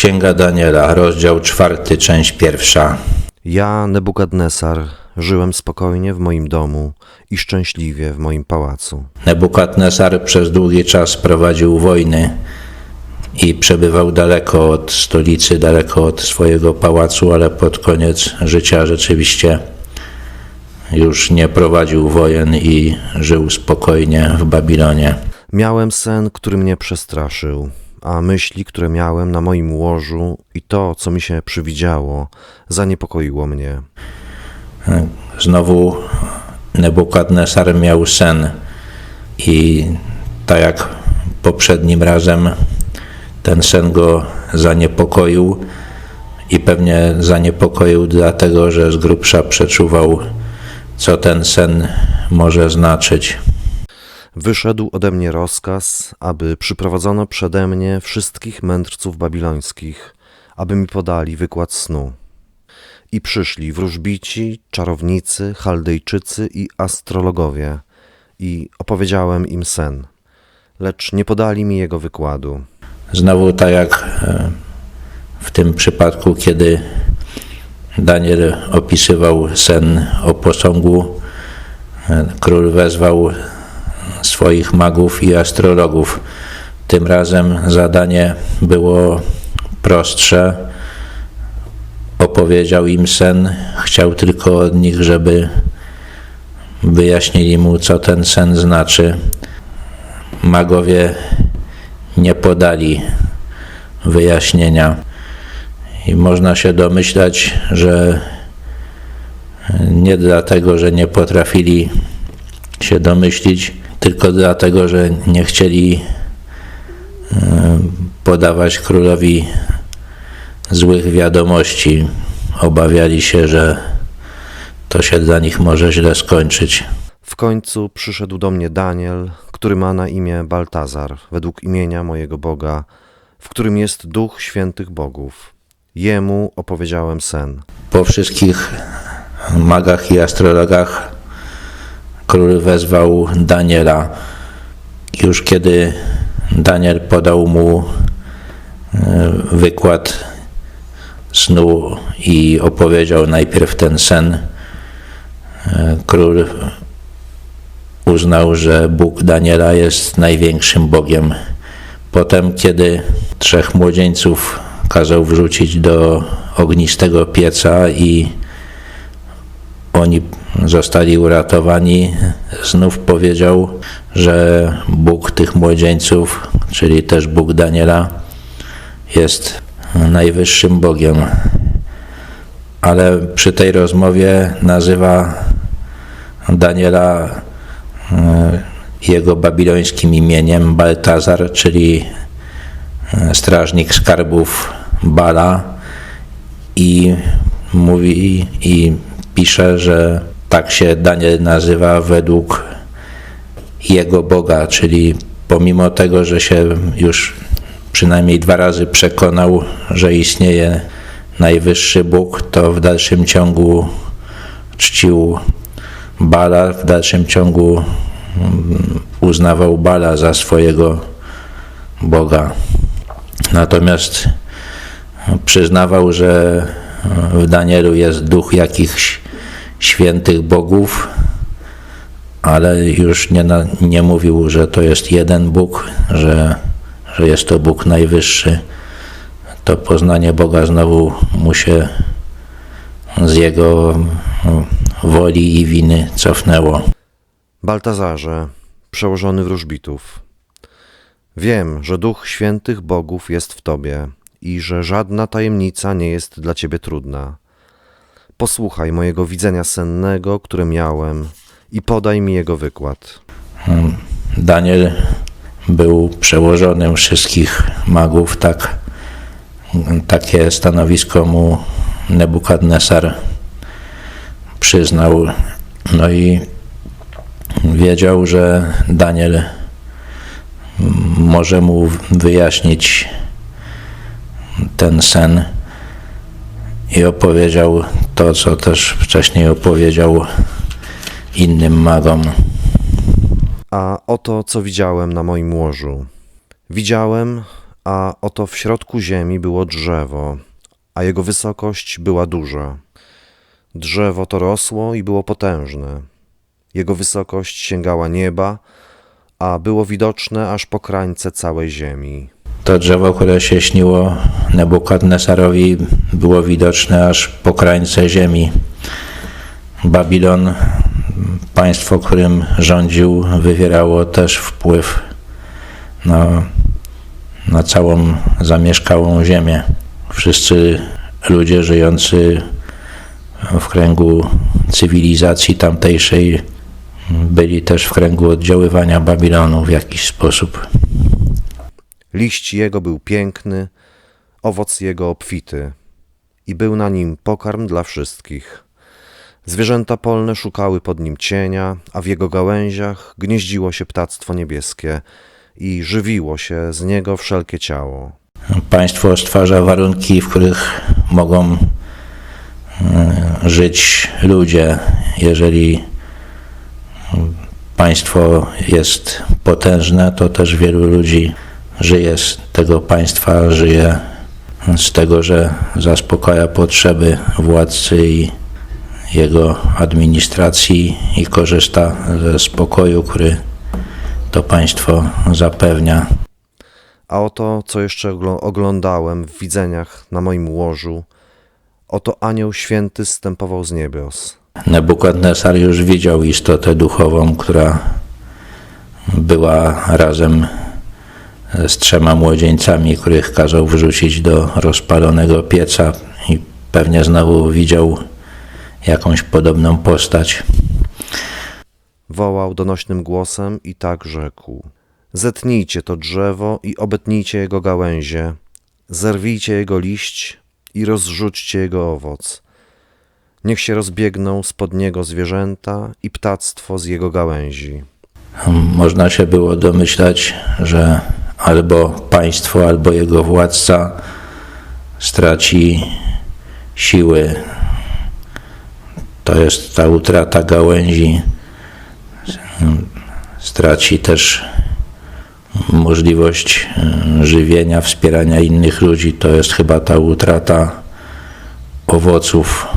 Księga Daniela, rozdział czwarty, część pierwsza. Ja, Nebukadnesar, żyłem spokojnie w moim domu i szczęśliwie w moim pałacu. Nebukadnesar przez długi czas prowadził wojny i przebywał daleko od stolicy, daleko od swojego pałacu, ale pod koniec życia rzeczywiście już nie prowadził wojen i żył spokojnie w Babilonie. Miałem sen, który mnie przestraszył, a myśli, które miałem na moim łożu i to, co mi się przywidziało, zaniepokoiło mnie. Znowu Nebukadnesar miał sen i tak jak poprzednim razem ten sen go zaniepokoił i pewnie zaniepokoił dlatego, że z grubsza przeczuwał, co ten sen może znaczyć. Wyszedł ode mnie rozkaz, aby przyprowadzono przede mnie wszystkich mędrców babilońskich, aby mi podali wykład snu. I przyszli wróżbici, czarownicy, chaldejczycy i astrologowie, i opowiedziałem im sen, lecz nie podali mi jego wykładu. Znowu tak jak e, w tym przypadku, kiedy Daniel opisywał sen o posągu, e, król wezwał swoich magów i astrologów. Tym razem zadanie było prostsze. Opowiedział im sen, chciał tylko od nich, żeby wyjaśnili mu, co ten sen znaczy. Magowie nie podali wyjaśnienia. I można się domyślać, że nie dlatego, że nie potrafili się domyślić, tylko dlatego, że nie chcieli e, podawać królowi złych wiadomości. Obawiali się, że to się dla nich może źle skończyć. W końcu przyszedł do mnie Daniel, który ma na imię Baltazar, według imienia mojego Boga, w którym jest duch świętych bogów. Jemu opowiedziałem sen. Po wszystkich magach i astrologach król wezwał Daniela. Już kiedy Daniel podał mu e, wykład snu i opowiedział najpierw ten sen, e, król uznał, że Bóg Daniela jest największym Bogiem. Potem, kiedy trzech młodzieńców kazał wrzucić do ognistego pieca i oni zostali uratowani, znów powiedział, że Bóg tych młodzieńców, czyli też Bóg Daniela, jest najwyższym Bogiem. Ale przy tej rozmowie nazywa Daniela e, jego babilońskim imieniem Baltazar, czyli e, strażnik skarbów Bala i mówi i pisze, że tak się Daniel nazywa według jego Boga, czyli pomimo tego, że się już przynajmniej dwa razy przekonał, że istnieje najwyższy Bóg, to w dalszym ciągu czcił Bala, w dalszym ciągu mm, uznawał Bala za swojego Boga. Natomiast przyznawał, że w Danielu jest duch jakichś świętych bogów, ale już nie, nie mówił, że to jest jeden Bóg, że, że jest to Bóg najwyższy. To poznanie Boga znowu mu się z jego woli i winy cofnęło. Baltazarze, przełożony wróżbitów, wiem, że duch świętych bogów jest w tobie i że żadna tajemnica nie jest dla ciebie trudna. Posłuchaj mojego widzenia sennego, które miałem, i podaj mi jego wykład. Daniel był przełożonym wszystkich magów, tak, takie stanowisko mu Nebukadnesar przyznał. No i wiedział, że Daniel może mu wyjaśnić ten sen i opowiedział to, co też wcześniej opowiedział innym magom. A oto, co widziałem na moim łożu. Widziałem, A oto w środku ziemi było drzewo, a jego wysokość była duża. Drzewo to rosło i było potężne. Jego wysokość sięgała nieba, a było widoczne aż po krańce całej ziemi. To drzewo, które się śniło Nebukadnesarowi, było widoczne aż po krańce ziemi. Babilon, państwo, którym rządził, wywierało też wpływ na, na całą zamieszkałą ziemię. Wszyscy ludzie żyjący w kręgu cywilizacji tamtejszej byli też w kręgu oddziaływania Babilonu w jakiś sposób. Liść jego był piękny, owoc jego obfity, i był na nim pokarm dla wszystkich. Zwierzęta polne szukały pod nim cienia, a w jego gałęziach gnieździło się ptactwo niebieskie i żywiło się z niego wszelkie ciało. Państwo stwarza warunki, w których mogą e, żyć ludzie. Jeżeli państwo jest potężne, to też wielu ludzi żyje z tego państwa, żyje z tego, że zaspokaja potrzeby władcy i jego administracji i korzysta ze spokoju, który to państwo zapewnia. A oto, co jeszcze oglądałem w widzeniach na moim łożu, oto anioł święty zstępował z niebios. Nebukadnesar już widział istotę duchową, która była razem z trzema młodzieńcami, których kazał wrzucić do rozpalonego pieca i pewnie znowu widział jakąś podobną postać. Wołał donośnym głosem i tak rzekł: Zetnijcie to drzewo i obetnijcie jego gałęzie, zerwijcie jego liść i rozrzućcie jego owoc. Niech się rozbiegną spod niego zwierzęta i ptactwo z jego gałęzi. Można się było domyślać, że albo państwo, albo jego władca straci siły. To jest ta utrata gałęzi. Straci też możliwość e, żywienia, wspierania innych ludzi. To jest chyba ta utrata owoców.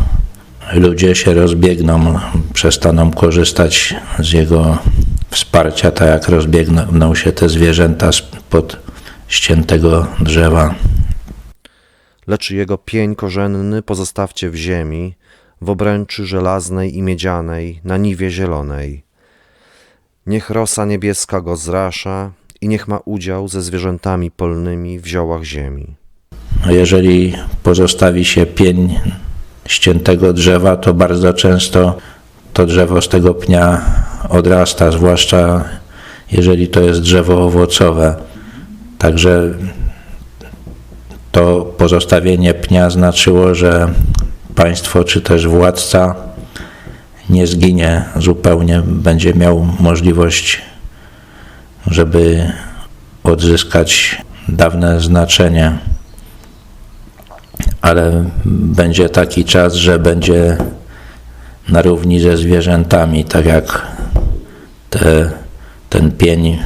Ludzie się rozbiegną, przestaną korzystać z jego wsparcia, tak jak rozbiegną się te zwierzęta pod ściętego drzewa. Lecz jego pień korzenny pozostawcie w ziemi, w obręczy żelaznej i miedzianej, na niwie zielonej. Niech rosa niebieska go zrasza i niech ma udział ze zwierzętami polnymi w ziołach ziemi. A jeżeli pozostawi się pień ściętego drzewa, to bardzo często to drzewo z tego pnia odrasta, zwłaszcza jeżeli to jest drzewo owocowe. Także to pozostawienie pnia znaczyło, że państwo czy też władca nie zginie zupełnie, będzie miał możliwość, żeby odzyskać dawne znaczenie. Ale będzie taki czas, że będzie na równi ze zwierzętami, tak jak te, ten pień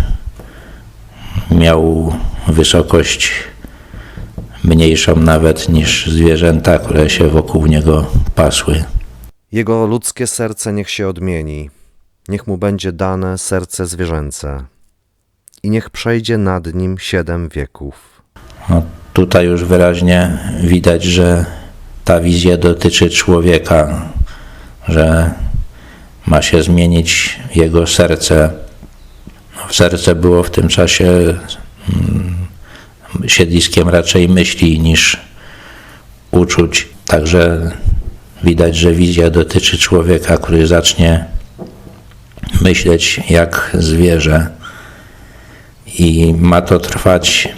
miał wysokość mniejszą nawet niż zwierzęta, które się wokół niego pasły. Jego ludzkie serce niech się odmieni, niech mu będzie dane serce zwierzęce i niech przejdzie nad nim siedem wieków. No, tutaj już wyraźnie widać, że ta wizja dotyczy człowieka, że ma się zmienić jego serce. No, serce było w tym czasie mm, siedliskiem raczej myśli niż uczuć. Także widać, że wizja dotyczy człowieka, który zacznie myśleć jak zwierzę. I ma to trwać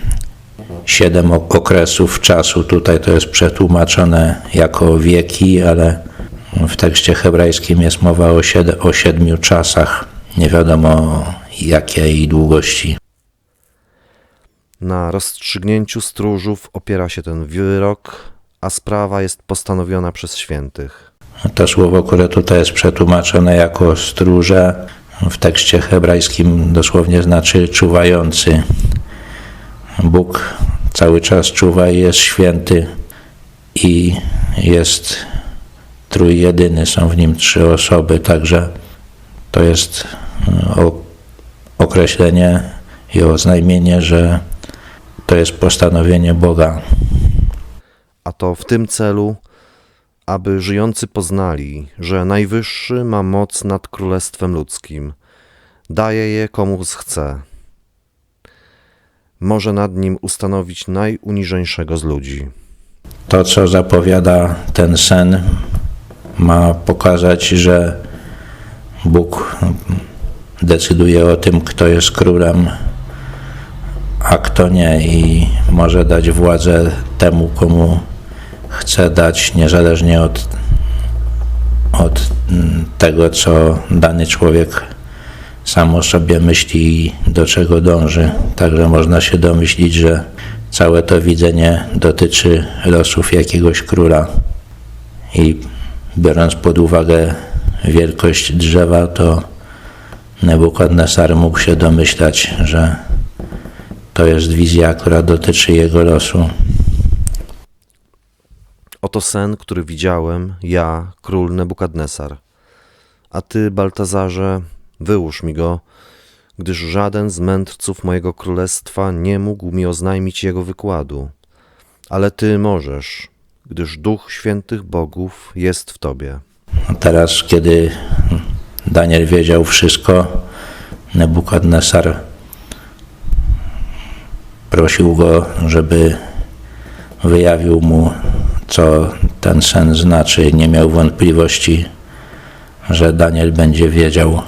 siedem ok- okresów czasu. Tutaj to jest przetłumaczone jako wieki, ale w tekście hebrajskim jest mowa o, sied- o siedmiu czasach. Nie wiadomo jakiej długości. Na rozstrzygnięciu stróżów opiera się ten wyrok, a sprawa jest postanowiona przez świętych. To słowo, które tutaj jest przetłumaczone jako stróże, w tekście hebrajskim dosłownie znaczy czuwający. Bóg cały czas czuwa i jest święty i jest trójjedyny, są w nim trzy osoby, także to jest e, określenie i oznajmienie, że to jest postanowienie Boga. a to w tym celu, aby żyjący poznali, że Najwyższy ma moc nad królestwem ludzkim, daje je komu chce. Może nad nim ustanowić najuniżeńszego z ludzi. To, co zapowiada ten sen, ma pokazać, że Bóg decyduje o tym, kto jest królem, a kto nie, i może dać władzę temu, komu chce dać, niezależnie od, od tego, co dany człowiek sam o sobie myśli i do czego dąży. Także można się domyślić, że całe to widzenie dotyczy losów jakiegoś króla. I biorąc pod uwagę wielkość drzewa, to Nebukadnesar mógł się domyślać, że to jest wizja, która dotyczy jego losu. Oto sen, który widziałem, ja, król Nebukadnesar. A ty, Baltazarze, wyłóż mi go, gdyż żaden z mędrców mojego królestwa nie mógł mi oznajmić jego wykładu. Ale ty możesz, gdyż duch świętych bogów jest w tobie. A Teraz, kiedy Daniel wiedział wszystko, Nebukadnesar prosił go, żeby wyjawił mu, co ten sen znaczy. Nie miał wątpliwości, że Daniel będzie wiedział.